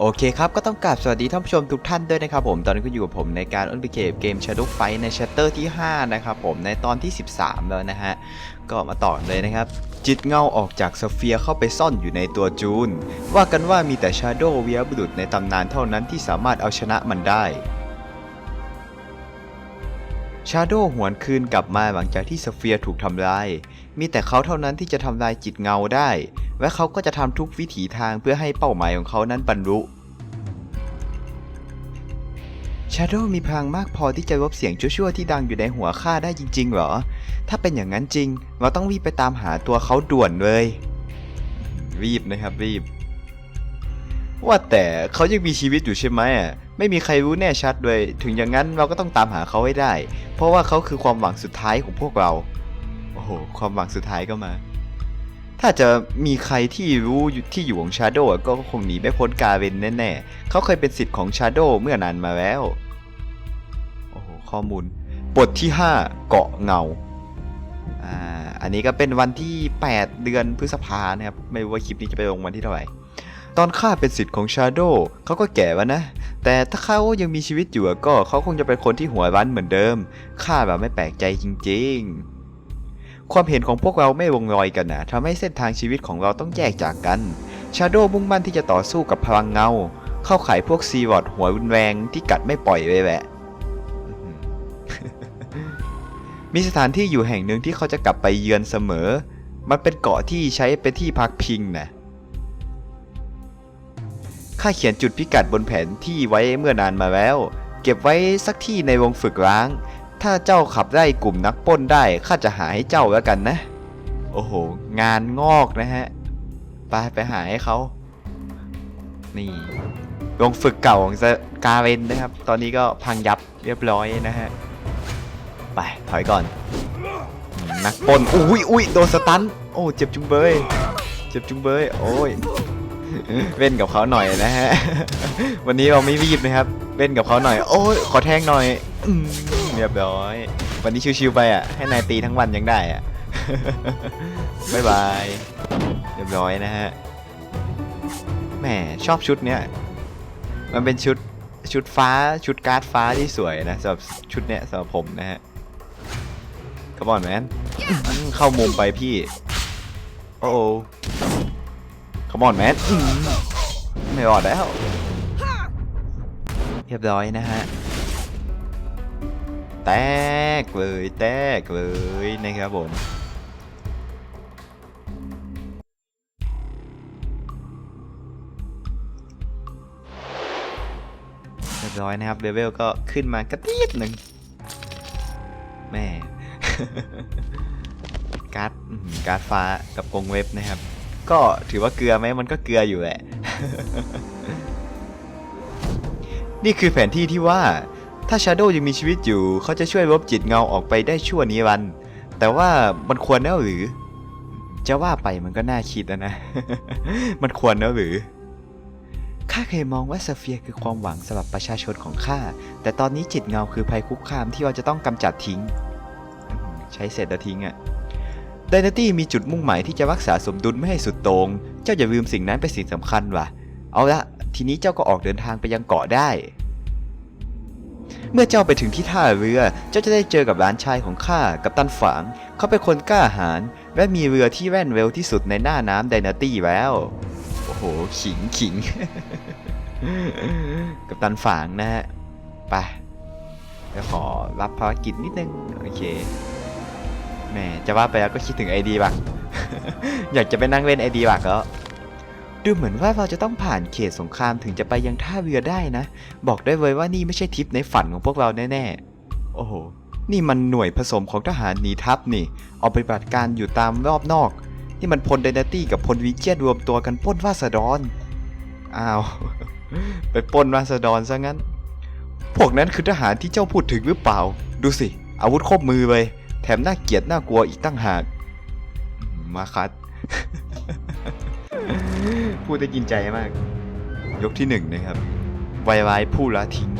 โอเคครับ ก็ต้องกราบสวัสดีท่านผู้ชมทุกท่านด้วยนะครับผม ตอนนี้ก็อยู่กับผมในการอ้นไปเกมเกม Shadow Fight ใน Chapter ที่ 5 นะครับผมในตอนที่ 13 แล้วนะฮะ ก็มาต่อเลยนะครับ จิตเงาออกจากสเฟียร์เข้าไปซ่อนอยู่ในตัวจูน ว่ากันว่ามีแต่ Shadow เวียบุรุษในตำนานเท่านั้นที่สามารถเอาชนะมันได้ชาโดหวนคืนกลับมาหลังจากที่สเฟียร์ถูกทำลาย มีแต่เขาเท่านั้นที่จะทำลายจิตเงาได้ และเขาก็จะทำทุกวิถีทางเพื่อให้เป้าหมายของเขานั้นบรรลุชาโดมีพลังมากพอที่จะลบเสียงชั่วๆที่ดังอยู่ในหัวข้าได้จริง ๆ เหรอ ถ้าเป็นอย่างนั้นจริง เราต้องรีบไปตามหาตัวเขาด่วนเลย รีบนะครับรีบ ว่าแต่เขายังมีชีวิตอยู่ใช่ไหมอะ ไม่มีใครรู้แน่ชัดเลย ถึงอย่างนั้นเราก็ต้องตามหาเขาให้ได้ เพราะว่าเขาคือความหวังสุดท้ายของพวกเรา โอ้โห ความหวังสุดท้ายก็มา ถ้าจะมีใครที่รู้ที่อยู่ของชาโดก็คงหนีไม่พ้นกาเวนแน่ๆ เขาเคยเป็นสิทธิ์ของชาโดเมื่อนานมาแล้ว โอ้โห ข้อมูล บทที่ 5 เกาะเงา อ่า อันนี้ก็เป็นวันที่ 8 เดือนพฤษภานะครับ ไม่รู้ว่าคลิปนี้จะไปลงวันที่เท่าไหร่ตอนข้าเป็นสิทธิ์ของชาโดเขาก็แก่แล้วนะ แต่ถ้าเขายังมีชีวิตอยู่ก็เขาคงจะเป็นคนที่หัวรั้นเหมือนเดิม ข้าแบบไม่แปลกใจจริง ๆ ความเห็นของพวกเราไม่วงรอยกันนะทำให้เส้นทางชีวิตของเราต้องแยกจากกัน ชาโดมุ่งมั่นที่จะต่อสู้กับพลังเงา เข้าขายพวกซีวอร์ดหัวรุนแรงที่กัดไม่ปล่อยเลยแหละ มีสถานที่อยู่แห่งหนึ่งที่เขาจะกลับไปเยือนเสมอ มันเป็นเกาะที่ใช้เป็นที่พักพิงนะข้าเขียนจุดพิกัดบนแผนที่ไว้เมื่อนานมาแล้ว เก็บไว้สักที่ในวงฝึกร้าง ถ้าเจ้าขับไล่กลุ่มนักป้นได้ข้าจะหาให้เจ้าแล้วกันนะ โอ้โห งานงอกนะฮะ ไปไปหาให้เขา นี่วงฝึกเก่าของกาเวนนะครับ ตอนนี้ก็พังยับเรียบร้อยนะฮะ ไปถอยก่อน นักป้นอุ้ยอุ้ยโดนสตัน โอ้เจ็บจุงเบย เจ็บจุงเบย โอ้ยเล่นกับเขาหน่อยนะฮะ วันนี้เราไม่รีบนะครับเล่นกับเขาหน่อย โอ้ยขอแทงหน่อยอื เรียบร้อย วันนี้ชิวๆไปอะ ให้นายตีทั้งวันยังได้อะ บ๊ายบาย เรียบร้อยนะฮะ แหมชอบชุดเนี้ย มันเป็นชุดชุดฟ้าชุดการ์ดฟ้าที่สวยนะสำหรับชุดเนี้ยสำหรับผมนะฮะขบอนแมนเข้ามุมไปพี่ โอ้ขบอนแมนไม่รอดแล้ว เรียบร้อยนะฮะ แตกเลยแตกเลยนะครับผมเรียบร้อยนะครับเลเวลก็ขึ้นมากระตีดหนึ่งแม่ การ์ดการ์ดฟ้ากับกงเว็บนะครับ ก็ถือว่าเกลือไหมมันก็เกลืออยู่แหละ นี่คือแผนที่ที่ว่า ถ้าชาโดยังมีชีวิตอยู่ เขาจะช่วยลบจิตเงาออกไปได้ชั่วนิรันดร์แต่ว่ามันควรแล้วหรือ จะว่าไปมันก็น่าคิดนะนะ มันควรแล้วหรือ ข้าเคยมองว่าสเฟีย์คือความหวังสำหรับประชาชนของข้า แต่ตอนนี้จิตเงาคือภัยคุกคามที่เราจะต้องกำจัดทิ้ง ใช้เสร็จแล้วทิ้งอะไดนาตี้มีจุดมุ่งหมายที่จะรักษาสมดุลไม่ให้สุดโตรงเจ้าอย่าลืมสิ่งนั้นเป็นสิ่งสำคัญว่ะ เอาละทีนี้เจ้าก็ออกเดินทางไปยังเกาะได้ เมื่อเจ้าไปถึงที่ท่าเรือ เจ้าจะได้เจอกับหลานชายของข้ากับตันฝาง เขาเป็นคนกล้าหาญและมีเรือที่แว่นเร็วที่สุดในหน้าน้ำไดนาตี้แล้ว โอ้โห ขิงขิง กับตันฝางนะฮะ ไปจะขอรับภารกิจนิดนึง โอเคแหมจะว่าไปแล้วก็คิดถึงไอดีบัก อยากจะไปนั่งเล่นไอดีบักแล้ว ดูเหมือนว่าเราจะต้องผ่านเขตสงครามถึงจะไปยังท่าเรือได้นะ บอกได้เลยว่านี่ไม่ใช่ทริปในฝันของพวกเราแน่ๆ โอ้โห นี่มันหน่วยผสมของทหารหนีทัพนี่ออกปฏิบัติการอยู่ตามรอบนอก นี่มันพลไดนาตี้กับพลวิเจียนรวมตัวกันป้นวาสดรอ้าว ไปป้นวาสดรซะงั้น พวกนั้นคือทหารที่เจ้าพูดถึงหรือเปล่า ดูสิ อาวุธครบมือเลยแถมน่าเกลียดน่ากลัวอีกตั้งหากมาคัด พูดได้กินใจมาก ยกที่หนึ่งนะครับไวไยวายผู้ละทิ้ง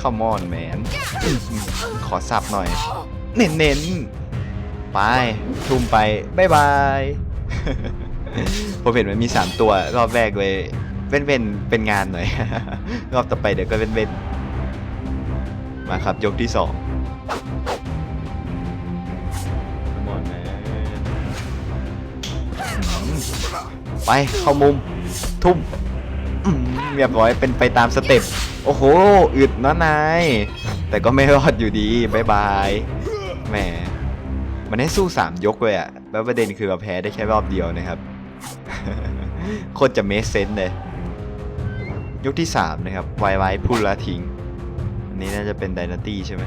Come on man ขอสับหน่อย เน้นๆ ไป ทุ่มไปบายบาย ผมเห็นมันมี 3 ตัว รอบแรกเลย เว้นเว้นเป็นงานหน่อย รอบต่อไปเดี๋ยวก็เว้นเว้นมาครับ ยกที่ 2 ไปเข้ามุม ทุ่มเรียบร้อยเป็นไปตามสเต็ป โอ้โห อึดนะนาย แต่ก็ไม่รอดอยู่ดีบายบาย แหม มันให้สู้สามยกเลยอะแล้วประเด็นคือเราแพ้ได้แค่รอบเดียวนะครับ โคตรจะเมสเซนเลย ยกที่ 3 นะครับ ไวไวพูดละทิ้ง อันนี้น่าจะเป็นไดนาตี้ใช่ไหม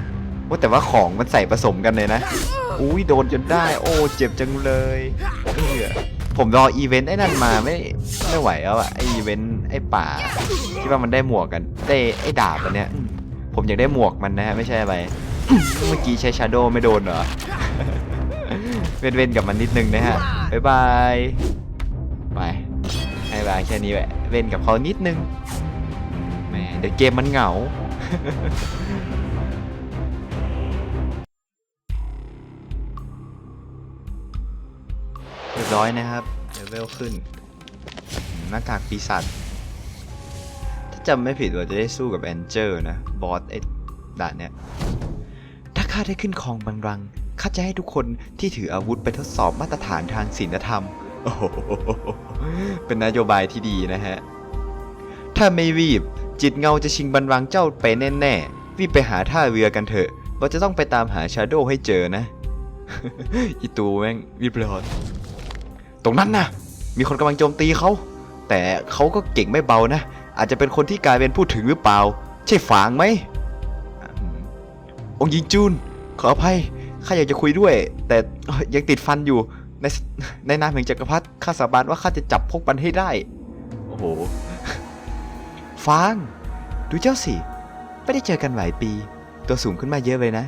ว่าแต่ว่าของมันใส่ผสมกันเลยนะ อุ้ยโดนจนได้ โอ้ เจ็บจังเลยเอื้อ ผมรออีเวนต์ไอ้นั่นมาไม่ไม่ไหวแล้วอะไออีเวนต์ไอป่าที่ว่ามันได้หมวกกันได้ไอดาบอันเนี้ยผมอยากได้หมวกมันนะฮะไม่ใช่อะไร เมื่อกี้ใช้ชาโดไม่โดนเหรอเว้นเว้นกับมันนิดนึงนะฮะบ๊ายบายไปให้บายแค่นี้แหละเล่นกับเขานิดนึงแหมเดี๋ยวเกมมันเหงา ร้อยนะครับเลเวลขึ้น หน้ากากปีศาจถ้าจำไม่ผิดเราจะได้สู้กับแอนเจอร์นะ บอสไอ้ด่านเนี้ยถ้าข้าได้ขึ้นครองบัลลังข้าจะให้ทุกคนที่ถืออาวุธไปทดสอบมาตรฐานทางศีลธรรม โอ้โหเป็นนโยบายที่ดีนะฮะ ถ้าไม่รีบ จิตเงาจะชิงบัลลังเจ้าไปแน่ๆรีบไปหาท่าเรือกันเถอะเราจะต้องไปตามหาชาโดว์ให้เจอนะ อีตูแม่งรีบร้อน ตรงนั้นนะมีคนกำลังโจมตีเขา แต่เขาก็เก่งไม่เบานะ อาจจะเป็นคนที่กลายเป็นผู้ถึงหรือเปล่า ใช่ฝางไหมองค์หญิงจูน ขออภัยข้าอยากจะคุยด้วย แต่ยังติดฟันอยู่ในในนามแห่งจักรพรรดิข้าสาบานว่าข้าจะจับพวกมันให้ได้ โอ้โหฟางดูเจ้าสิ ไม่ได้เจอกันหลายปี ตัวสูงขึ้นมาเยอะเลยนะ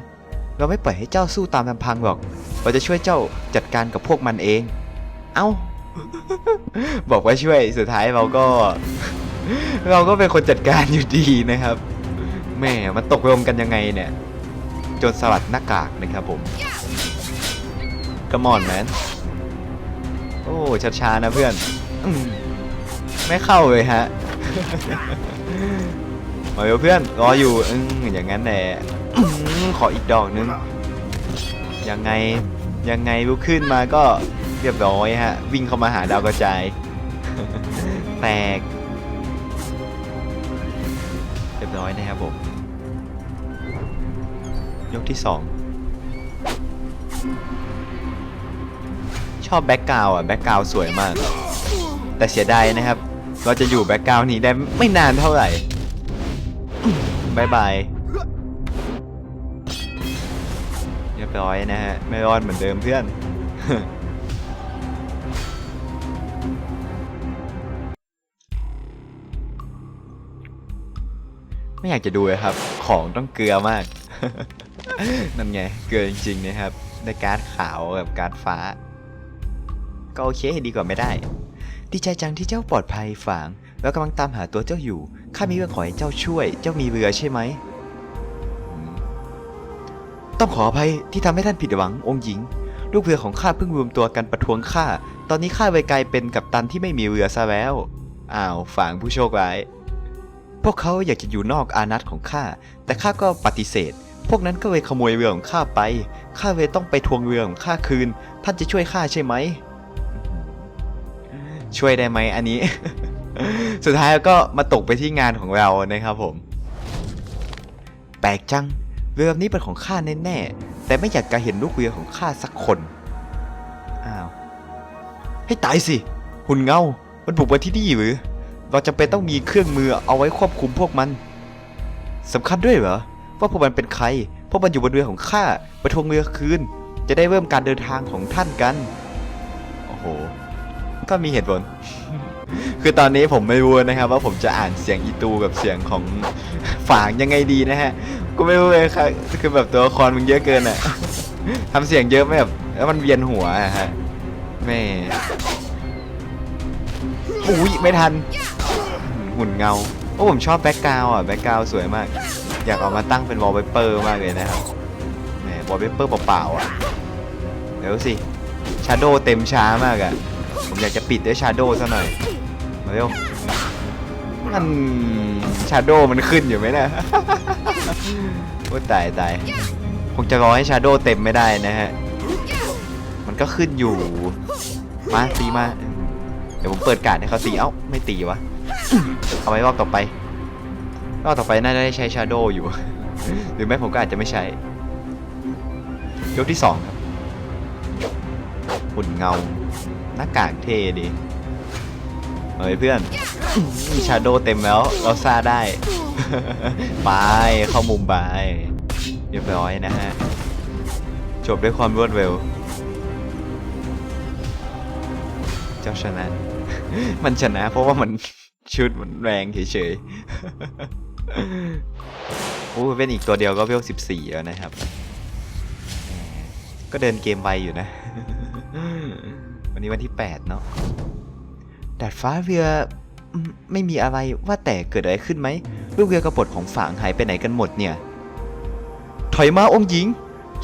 เราไม่ปล่อยให้เจ้าสู้ตามลำพังหรอก เราจะช่วยเจ้าจัดการกับพวกมันเอง เอ้า บอกว่าช่วยสุดท้ายเราก็ เราก็เป็นคนจัดการอยู่ดีนะครับแม่มันตกลงกันยังไงเนี่ยจนสลัดหน้ากากนะครับผม Come on man โอ้ช้าๆนะเพื่อนอมไม่เข้าเลยฮะมาเร็วเพื่อนรออยู่ออย่างนั้นแหละขออีกดอกนึงยังไงยังไงลุกขึ้นมาก็ รียบร้อยฮะ วิ่งเข้ามาหาดาวกระจาย แตก เรียบร้อยนะครับผม ยกที่สองชอบแบ็กกราวอะแบ็กกราวสวยมาก แต่เสียดายนะครับ เราจะอยู่แบ็กกราวนี้ได้ไม่นานเท่าไหร่บายบายเรียบร้อยนะฮะ ไม่รอดเหมือนเดิมเพื่อน ไม่อยากจะดูเลยครับ ของต้องเกลือมาก นั่นไง เกลือจริงๆนะครับ ได้การ์ดขาวกับการ์ดฟ้า ก็โอเคดีกว่าไม่ได้ ดีใจจังที่เจ้าปลอดภัยฝาง แล้วกำลังตามหาตัวเจ้าอยู่ ข้ามีเรื่องขอให้เจ้าช่วย เจ้ามีเรือใช่ไหม ต้องขออภัยที่ทำให้ท่านผิดหวังองค์หญิง ลูกเรือของข้าเพิ่งรวมตัวกันประท้วงข้า ตอนนี้ข้าไปกลายเป็นกัปตันที่ไม่มีเรือซะแล้ว อ้าวฝางผู้โชคร้าย วกเขาอยากจะอยู่นอกอานัตของข้า แต่ข้าก็ปฏิเสธ พวกนั้นก็เลยขโมยเรือของข้าไป ข้าเลยต้องไปทวงเรือของข้าคืน ท่านจะช่วยข้าใช่ไหม ช่วยได้ไหมอันนี้ สุดท้ายก็มาตกไปที่งานของเรานะครับผม แปลกจัง เรือลำนี้เป็นของข้าแน่ๆ แต่ไม่อยากจะเห็นลูกเรือของข้าสักคน อ้าว ให้ตายสิ หุ่นเงา มันบุกมาที่นี่หรือ เราจำเป็นต้องมีเครื่องมือเอาไว้ควบคุมพวกมันสำคัญด้วยเหรอว่าพวกมันเป็นใคร พวกมันอยู่บนเรือของข้าไปทวงเรือคืน จะได้เริ่มการเดินทางของท่านกัน โอ้โห ก็มีเหตุผล คือตอนนี้ผมไม่รู้นะครับว่าผมจะอ่านเสียงอีตูกับเสียงของฝางยังไงดีนะฮะ ก็ไม่รู้เลยครับคือแบบตัวละครมันเยอะเกินอะทำเสียงเยอะไม่แบบแล้วมันเวียนหัวอะฮะแม่อุ้ยไม่ทัน หุ่นเงาโอ้ผมชอบแบ็กกราวอะแบ็กกราวสวยมาก อยากเอามาตั้งเป็นวอลเปเปอร์มากเลยนะครับแหมวอลเปเปอร์เปล่าๆอะเดี๋ยวสิชาโดเต็มช้ามากอะผมอยากจะปิดด้วยชาโดซะหน่อยมาเร็วมันชาโดมันขึ้นอยู่ไหมนะโอ้ตายตายคงจะรอให้ชาโดเต็มไม่ได้นะฮะมันก็ขึ้นอยู่มาตีมาเดี๋ยวผมเปิดการ์ดให้เขาตีเอ้าไม่ตีวะ เอาไว้รอบต่อไปรอบต่อไปน่าจะได้ใช้ชาโดว์อยู่ หรือไม่ผมก็อาจจะไม่ใช้ ยกที่สองครับหุ่นเงา หน้ากากเท่ดีเฮ้ยเพื่อนมีชาโดว์เต็มแล้ว เราซาได้ ไป เข้ามุมไป เรียบร้อยนะฮะ จบด้วยความรวดเร็ว เจ้าชนะ มันชนะเพราะว่ามัน ชุดมันแรงเฉยๆโอ้เป็นอีกตัวเดียวก็เวล14แล้วนะครับ ก็เดินเกมไวอยู่นะ วันนี้วันที่8เนาะดาดฟ้าเรือไม่มีอะไรว่าแต่เกิดอะไรขึ้นไหมลูกเรือกระปดของฝางหายไปไหนกันหมดเนี่ย ถอยมาองค์หญิง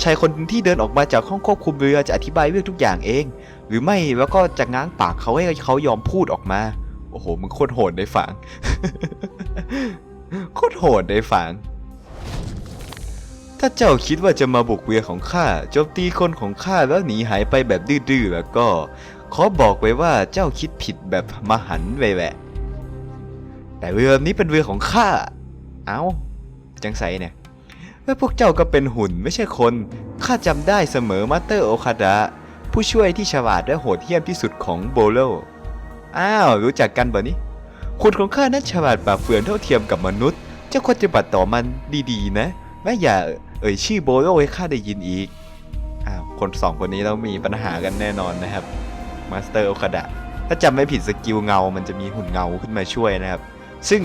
ชายคนที่เดินออกมาจากห้องควบคุมเรือจะอธิบายเรื่องทุกอย่างเอง หรือไม่แล้วก็จะง้างปากเขาให้เขายอมพูดออกมา โอ้โหมึงโคตรโหดในฝังโคตรโหดในฝังถ้าเจ้าคิดว่าจะมาบุกเรือของข้าโจมตีคนของข้าแล้วหนีหายไปแบบดื้อๆแล้วก็ ขอบอกไว้ว่าเจ้าคิดผิดแบบมหันไปแหละแต่เรือนี้เป็นเรือของข้าเอ้าจังไสเนี่ยและพวกเจ้าก็เป็นหุ่นไม่ใช่คน ข้าจำได้เสมอมาสเตอร์โอคาดะผู้ช่วยที่ฉลาดและโหดเหี้ยมที่สุดของโบโล อ้าว รู้จักกันบ่นี้ คุณของข้านั้นฉลาดป่าเฟืองเท่าเทียมกับมนุษย์ เจ้าควรจะบัติต่อมันดีๆ นะ แม่อย่าเอ่ยชื่อโบโลให้ข้าได้ยินอีก อ้าว คนสองคนนี้ต้องมีปัญหากันแน่นอนนะครับ มาสเตอร์โอคาดะ ถ้าจำไม่ผิดสกิลเงา มันจะมีหุ่นเงาขึ้นมาช่วยนะครับ ซึ่ง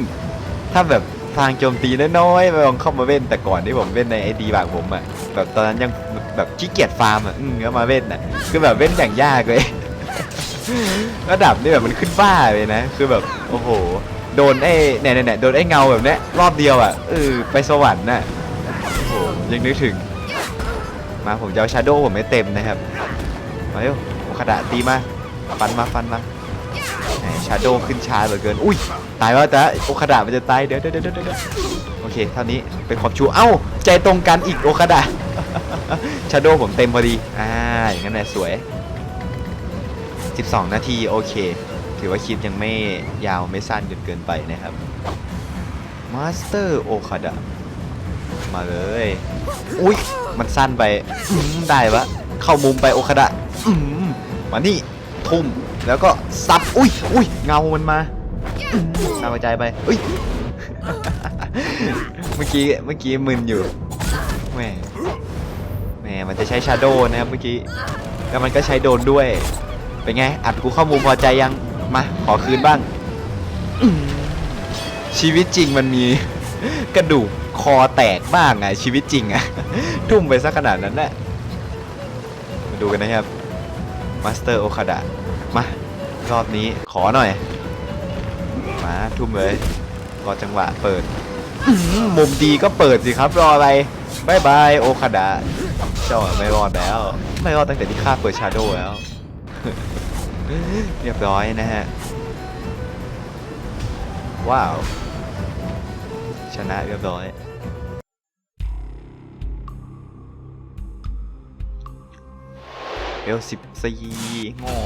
ถ้าแบบทางโจมตีน้อยๆลองเข้ามาเว้นแต่ก่อนที่ผมเว้นในไอดีบางผมอะแบบตอนนั้นยังแบบขี้เกียจฟาร์มอะอืมก็มาเว้นอะคือแบบเว้นอย่างยากเลย ระดับนี่แบบมันขึ้นบ้าเลยนะ คือแบบโอ้โห โดนไอ้เนี่ยเนี่ยโดนไอ้เงาแบบเนี้ยรอบเดียวอะเออไปสวรรค์น่ะโอ้โหยังนึกถึง มาผมจะเอาชาโดว์ผมไม่เต็มนะครับ มาเร็วโอคาดะตีมา ฟันมาฟันมาชาโดว์ขึ้นช้าเหลือเกิน อุ้ย ตายแล้วแต่โอคาดะมันจะตายเดี๋ยวเดี๋ยวเดี๋ยวเดี๋ยวโอเค เท่านี้ เป็นความชู เอ้า ใจตรงกันอีกโอคาดะชาโดว์ผมเต็มพอดี อ่า อย่างนั้นแหละสวย 12 นาทีโอเค ถือว่าคลิปยังไม่ยาวไม่สั้นจนเกินไปนะครับมาสเตอร์โอคาดะมาเลย อุ้ยมันสั้นไปได้ปะเข้ามุมไปโอคาดะมานี่ทุ่มแล้วก็ซับอุ้ยอุ้ยเงามันมาตามกระจไปอุ้ยเมื่อกี้เมื่อกี้มึนอยู่แหมแหมมันจะใช้ชาโดนะครับเมื่อกี้แล้วมันก็ใช้โดนด้วย เป็นไง อัดกูเข้ามุมพอใจยัง มา ขอคืนบ้างอืมชีวิตจริงมันมีกระดูกคอแตกบ้างอะชีวิตจริงอะทุ่มไปซะขนาดนั้นแหละมาดูกันนะครับมาสเตอร์โอคาดะมารอบนี้ขอหน่อย มาทุ่มเลยรอจังหวะเปิดอื้อหือมุมดีก็เปิดสิครับรออะไรบายบายโอคาดะเจ้าไม่รอดแล้ว ไม่รอดตั้งแต่ที่ข้าเปิดชาโดว์แล้ว เรียบร้อยนะฮะ ว้าว ชนะเรียบร้อย เวลสิบสี่โง่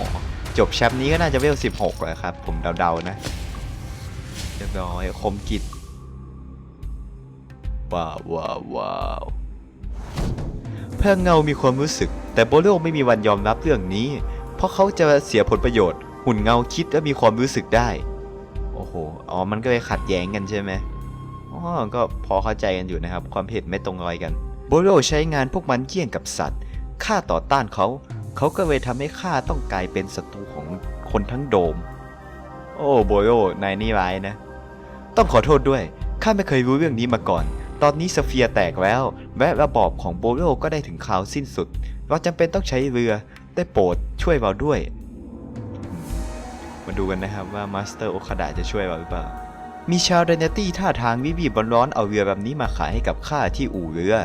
จบแชปนี้ก็น่าจะเวลสิบหกแหละครับ ผมเดาๆนะ เรียบร้อยคมกิจว้าวว้าวว้าวเพื่อเงามีความรู้สึก แต่โบโลไม่มีวันยอมรับเรื่องนี้ ราะเขาจะเสียผลประโยชน์ หุ่นเงาคิดและมีความรู้สึกได้ โอ้โห อ๋อ มันก็เลยขัดแย้งกันใช่ไหมอ๋อ ก็พอเข้าใจกันอยู่นะครับ ความเห็นไม่ตรงรอยกันโบโลใช้งานพวกมันเยี่ยงกับสัตว์ข้าต่อต้านเขา เขาก็เลยทำให้ข้าต้องกลายเป็นศัตรูของคนทั้งโดม โอ้โบโลนายนี่ร้ายนะ ต้องขอโทษด้วย ข้าไม่เคยรู้เรื่องนี้มาก่อน ตอนนี้สเฟียแตกแล้ว และระบอบของโบโลก็ได้ถึงข่าวสิ้นสุด เราจำเป็นต้องใช้เรือ ได้โปรดช่วยเราด้วย มาดูกันนะครับว่ามาสเตอร์โอคาดะจะช่วยเราหรือเปล่า มีชาวเดนตี้ท่าทางวิบีบร้อนๆเอาเรือแบบนี้มาขายให้กับข้าที่อู่เรือ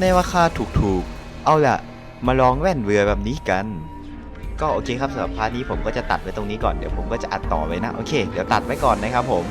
ในราคาถูกๆ เอาละมาลองแว่นเรือแบบนี้กันก็โอเคครับสำหรับพาร์ทนี้ผมก็จะตัดไว้ตรงนี้ก่อนเดี๋ยวผมก็จะอัดต่อไว้นะ โอเค เดี๋ยวตัดไว้ก่อนนะครับผม